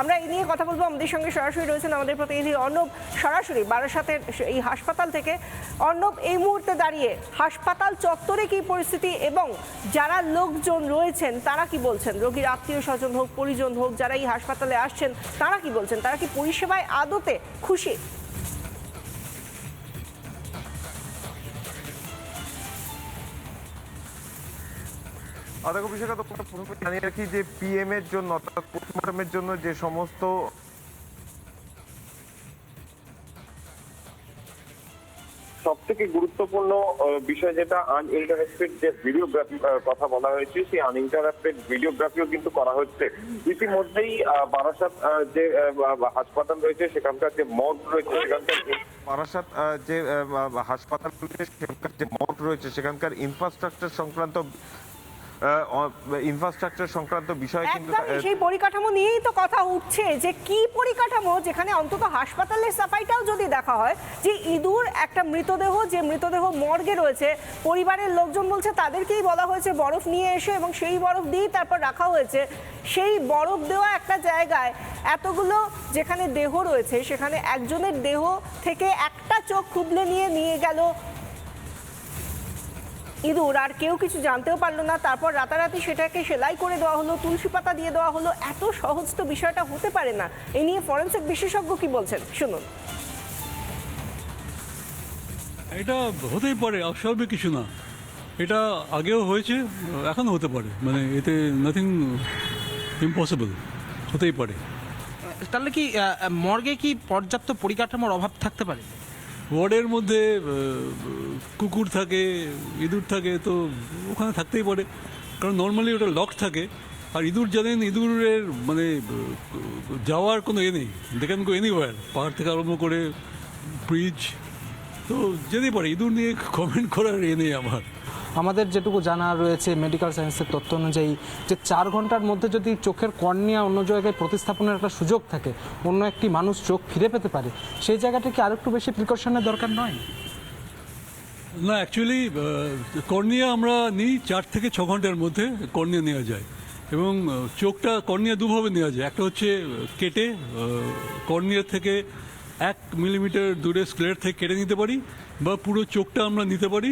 আমরা এই নিয়ে কথা বলব। আমাদের সঙ্গে সরাসরি রয়েছেন আমাদের প্রতিনিধি অর্ণব সরাসরি বারাসাতের এই হাসপাতাল থেকে। অর্ণব, এই মুহূর্তে দাঁড়িয়ে হাসপাতাল চত্বরে কি পরিস্থিতি এবং যারা লোকজন রয়েছেন, তারা কি বলছেন? রোগীর আত্মীয় স্বজন হোক, পরিজন হোক, যারা এই হাসপাতালে আসছেন, তারা কি বলছেন? তারা কি পরিষেবায় আদতে খুশি? বিশেষত প্রথমে জানিয়ে রাখি যে পিএম এর জন্য অর্থাৎ পোস্টমর্টমের জন্য যে সমস্ত সব থেকে গুরুত্বপূর্ণ বিষয় যেটা আনইন্টারাপ্টেড যে ভিডিওগ্রাফি কথা বলা হয়েছে সেই আনইন্টারাপ্টেড ভিডিওগ্রাফিও কিন্তু করা হচ্ছে। ইতিমধ্যেই বারাসাত যে হাসপাতাল রয়েছে সেখানকার যে মর্গ রয়েছে সেখানকার বারাসাত যে হাসপাতাল রয়েছে সেখানকার যে মঠ রয়েছে সেখানকার ইনফ্রাস্ট্রাকচার সংক্রান্ত ইনফ্রাস্ট্রাকচার সংক্রান্ত বিষয় কিন্তু সেই পরিকাঠামো নিয়েই তো কথা উঠছে যে কি পরিকাঠামো যেখানে অন্তত হাসপাতালের সাফাইটাও যদি দেখা হয় যে ইঁদুর একটা মৃতদেহ যে মৃতদেহ মর্গে রয়েছে পরিবারের লোকজন বলছে তাদেরকেই বলা হয়েছে বরফ নিয়ে এসে এবং সেই বরফ দিয়েই তারপর রাখা হয়েছে। সেই বরফ দেওয়া একটা জায়গায় এতগুলো যেখানে দেহ রয়েছে সেখানে একজনের দেহ থেকে একটা চোখ খুবলে নিয়ে নিয়ে গেল ইঁদুর আর কেউ কিছু জানতেও পারল না। তারপর রাতারাতি সেটাকে সেলাই করে দেওয়া হলো তুলসী পাতা দিয়ে দেওয়া হলো। এত সহজ তো বিষয়টা হতে পারে না। এই নিয়ে ফরেন্সিক বিশেষজ্ঞ কি বলছেন? শুনুন। এটা হতেই পারে অস্বাভাবিক কিছু না। এটা আগেও হয়েছে এখনও হতে পারে। মানে এতে নাথিং ইম্পসিবল হতেই পারে। তাহলে কি মর্গে কি পর্যাপ্ত পরিকাঠামোর অভাব থাকতে পারে? ওয়ার্ডের মধ্যে কুকুর থাকে, ইঁদুর থাকে, তো ওখানে থাকতেই পারে। কারণ নর্মালি ওটা লক থাকে। আর ইঁদুর জানেন, ইঁদুরের মানে যাওয়ার কোনো এ নেই। দেখেন গো এনিওয়ার পাহাড় থেকে আরম্ভ করে ব্রিজ তো যেতেই পারে। ইঁদুর নিয়ে কমেন্ট করার এ নেই আমার। আমাদের যেটুকু জানা রয়েছে মেডিকেল সায়েন্সের তথ্য অনুযায়ী যে চার ঘণ্টার মধ্যে যদি চোখের কর্নিয়া অন্য জায়গায় প্রতিস্থাপনের একটা সুযোগ থাকে, অন্য একটি মানুষ চোখ ফিরে পেতে পারে, সেই জায়গাটা কি আরেকটু বেশি প্রিকশনের দরকার নয়? না অ্যাকচুয়ালি কর্নিয়া আমরা নিই চার থেকে ছ ঘণ্টার মধ্যে কর্নিয়া নেওয়া যায় এবং চোখটা কর্নিয়া দুভাবে নেওয়া যায়। একটা হচ্ছে কেটে কর্নিয়া থেকে এক মিলিমিটার দূরে স্ক্লের থেকে কেটে নিতে পারি বা পুরো চোখটা আমরা নিতে পারি।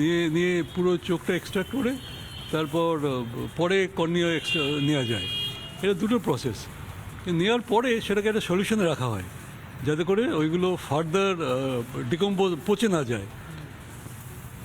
নিয়ে নিয়ে পুরো চোখটা এক্সট্রাক্ট করে তারপর পরে কর্নিয়া এক্সট্রা নেওয়া যায়। এটা দুটো প্রসেস নেওয়ার পরে সেটাকে একটা সলিউশনে রাখা হয়, যাতে করে ওইগুলো ফার্দার ডিকম্পোজ পচে না যায়।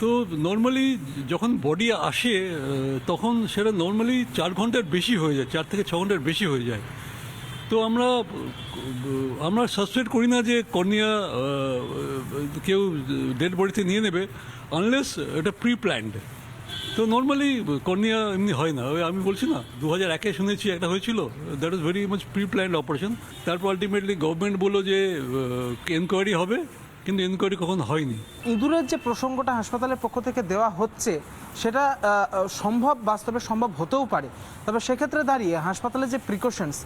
তো নর্মালি যখন বডি আসে তখন সেটা নর্মালি চার ঘণ্টার বেশি হয়ে যায়, চার থেকে ছ ঘণ্টার বেশি হয়ে যায়। তো আমরা আমরা সাসপেক্ট করি না যে কর্নিয়া কেউ ডেড বডিতে নিয়ে নেবে আনলেস এটা প্রি প্ল্যান্ড তো নর্মালি কর্নিয়া এমনি হয় না। আমি বলছি না দু হাজার একে শুনেছি একটা হয়েছিল that is very much preplanned operation তারপর আলটিমেটলি গভর্নমেন্ট বলল যে এনকোয়ারি হবে, কিন্তু এনকোয়ারি কখন হয়নি। ইঁদুরের যে প্রসঙ্গটা হাসপাতালের পক্ষ থেকে দেওয়া হচ্ছে সেটা সম্ভব, বাস্তবে সম্ভব হতেও পারে। তবে সেক্ষেত্রে দাঁড়িয়ে হাসপাতালে যে প্রিকশনস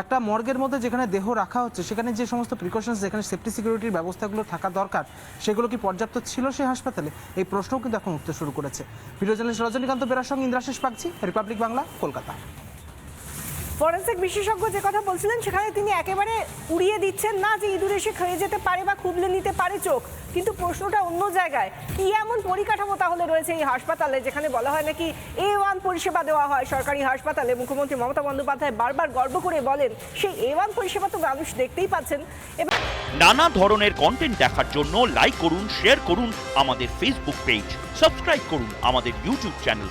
একটা মর্গের মধ্যে যেখানে দেহ রাখা হচ্ছে, সেখানে যে সমস্ত প্রিকশনস যেখানে সেফটি সিকিউরিটির ব্যবস্থাগুলো থাকা দরকার, সেগুলো কি পর্যাপ্ত ছিল সেই হাসপাতালে? এই প্রশ্নও কিন্তু এখন উঠতে শুরু করেছে। ভিডিও জার্নালিস্ট রজনীকান্ত বেরার সঙ্গে ইন্দ্রাশিস পাকছি রিপাবলিক বাংলা, কলকাতা। ফরেন্সিক বিশেষজ্ঞ যে কথা বলছিলেন, সেখানে তিনি একেবারে উড়িয়ে দিচ্ছেন না যে ইঁদুর এসে খেয়ে যেতে পারে বা খুবলে নিতে পারে চোখ। কিন্তু প্রশ্নটা অন্য জায়গায়, কি এমন পরিকাঠামো তাহলে রয়েছে এই হাসপাতালে, যেখানে বলা হয় নাকি এ ওয়ান পরিষেবা দেওয়া হয় সরকারি হাসপাতালে? মুখ্যমন্ত্রী মমতা বন্দ্যোপাধ্যায় বারবার গর্ব করে বলেন, সেই এ ওয়ান পরিষেবা তো মানুষ দেখতেই পাচ্ছেন। এবং নানা ধরনের কন্টেন্ট দেখার জন্য লাইক করুন শেয়ার করুন আমাদের ফেসবুক পেজ সাবস্ক্রাইব করুন আমাদের ইউটিউব চ্যানেল